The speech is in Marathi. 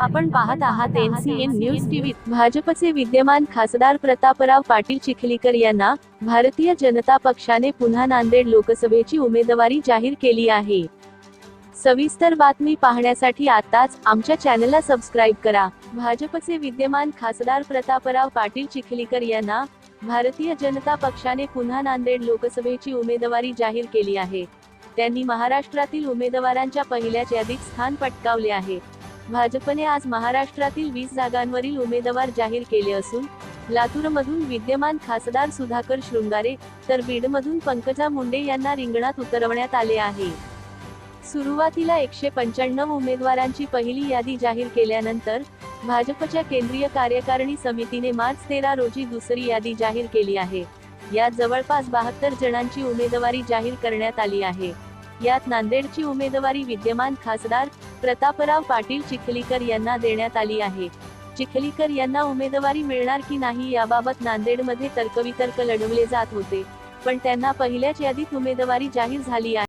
आपण पाहत आहात एनसीएन न्यूज टीव्ही. भाजपचे विद्यमान खासदार प्रतापराव पाटील चिखलीकर यांना भारतीय जनता पक्षाने पुन्हा नांदेड लोकसभेची उमेदवारी जाहीर केली आहे. सविस्तर बातमी पाहण्यासाठी आताच आमच्या चॅनलला सबस्क्राईब करा. भाजपचे विद्यमान खासदार प्रतापराव पाटील चिखलीकर यांना भारतीय जनता पक्षाने पुन्हा नांदेड लोकसभेची उमेदवारी जाहीर केली आहे. त्यांनी महाराष्ट्रातील उमेदवारांच्या पहिल्याच यादीत स्थान पटकावले आहे. भाजपने आज महाराष्ट्रातील वीस जागांवरील उमेदवार जाहीर केले असून लातूरमधून विद्यमान खासदार सुधाकर शृंगारे तर बीडमधून पंकजा मुंडे यांना रिंगणात उतरवण्यात आले आहे. सुरुवातीला एकशे पंच्याण्णव उमेदवारांची पहिली यादी जाहीर केल्यानंतर भाजपच्या केंद्रीय कार्यकारिणी समितीने मार्च तेरा रोजी दुसरी यादी जाहीर केली आहे. यात जवळपास बहात्तर जणांची उमेदवारी जाहीर करण्यात आली आहे. यात नांदेडची उमेदवारी विद्यमान खासदार प्रतापराव पाटील चिखलीकर यांना देण्यात आली आहे. चिखलीकर यांना उमेदवारी मिळणार की नाही याबाबत नांदेडमध्ये तर्कवितर्क लढवले जात होते. पण त्यांना पहिल्याच यादीत उमेदवारी जाहीर झाली आहे.